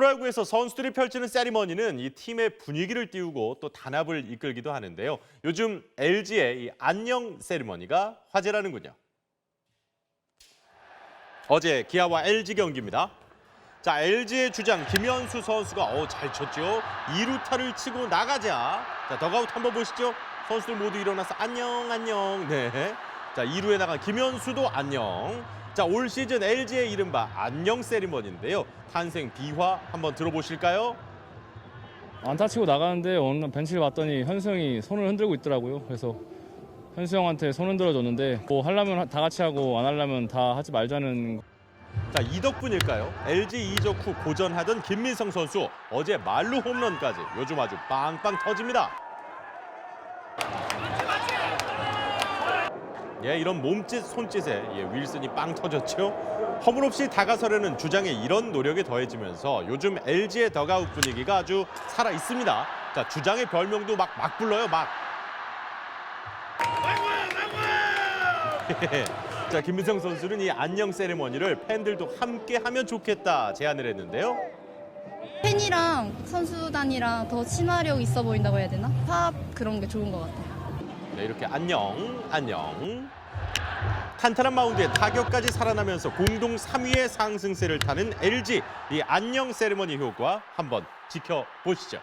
프로야구에서 선수들이 펼치는 세리머니는 이 팀의 분위기를 띄우고 또 단합을 이끌기도 하는데요. 요즘 LG의 이 안녕 세리머니가 화제라는군요. 어제 기아와 LG 경기입니다. 자, LG의 주장 김현수 선수가 어, 잘 쳤죠. 2루타를 치고 나가자. 자, 더가웃 한번 보시죠. 선수들 모두 일어나서 안녕 안녕. 네. 자, 2루에 나간 김현수도 안녕. 자, 올 시즌 LG의 이른바 안녕 세리머니인데요. 탄생 비화 한번 들어보실까요? 안타 치고 나가는데 어느 날 벤치를 봤더니 현수 형이 손을 흔들고 있더라고요. 그래서 현수 형한테 손 흔들어 줬는데 뭐 하려면 다 같이 하고 안 하려면 다 하지 말자는 자, 이 덕분일까요? LG 이적 후 고전하던 김민성 선수 어제 말루 홈런까지 요즘 아주 빵빵 터집니다. 예, 이런 몸짓 손짓에 예, 윌슨이 빵 터졌죠. 허물없이 다가서려는 주장의 이런 노력이 더해지면서 요즘 LG의 더가웃 분위기가 아주 살아 있습니다. 자, 주장의 별명도 막 막 불러요, 막. 자, 김민성 선수는 이 안녕 세레머니를 팬들도 함께 하면 좋겠다 제안을 했는데요. 팬이랑 선수단이랑 더 친화력 있어 보인다고 해야 되나? 화합 그런 게 좋은 것 같아요. 네, 이렇게 안녕, 안녕. 탄탄한 마운드에 타격까지 살아나면서 공동 3위의 상승세를 타는 LG 이 안녕 세레머니 효과 한번 지켜보시죠.